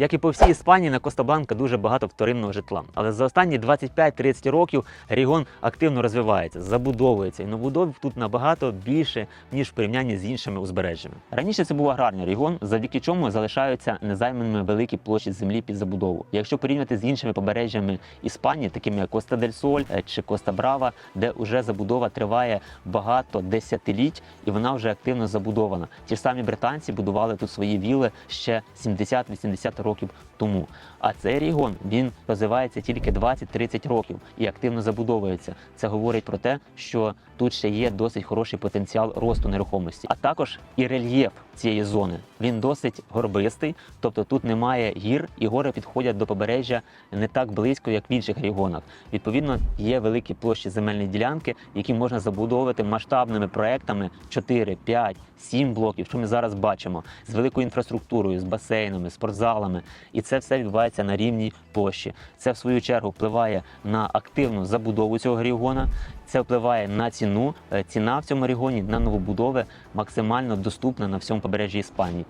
Як і по всій Іспанії, на Коста-Бланка дуже багато вторинного житла. Але за останні 25-30 років регіон активно розвивається, забудовується, і новобудов тут набагато більше ніж в порівнянні з іншими узбережжями. Раніше це був аграрний регіон, завдяки чому залишаються незайманими великі площі землі під забудову. Якщо порівняти з іншими побережжями Іспанії, такими як Коста дель Соль е, чи Коста Брава, де вже забудова триває багато десятиліть, і вона вже активно забудована. Ті ж самі британці будували тут свої віли ще 70-80 років тому. А цей регіон він розвивається тільки 20-30 років і активно забудовується. Це говорить про те, що тут ще є досить хороший потенціал росту нерухомості, а також і рельєф цієї зони. Він досить горбистий, тобто тут немає гір, і гори підходять до побережжя не так близько, як в інших регіонах. Відповідно, є великі площі земельної ділянки, які можна забудовувати масштабними проектами 4, 5, 7 блоків, що ми зараз бачимо, з великою інфраструктурою, з басейнами, спортзалами. І це все відбувається на рівній площі. Це в свою чергу впливає на активну забудову цього регіона. Це впливає на ціну. Е, Ціна в цьому регіоні на новобудови максимально доступна на всьому побережжі Іспанії.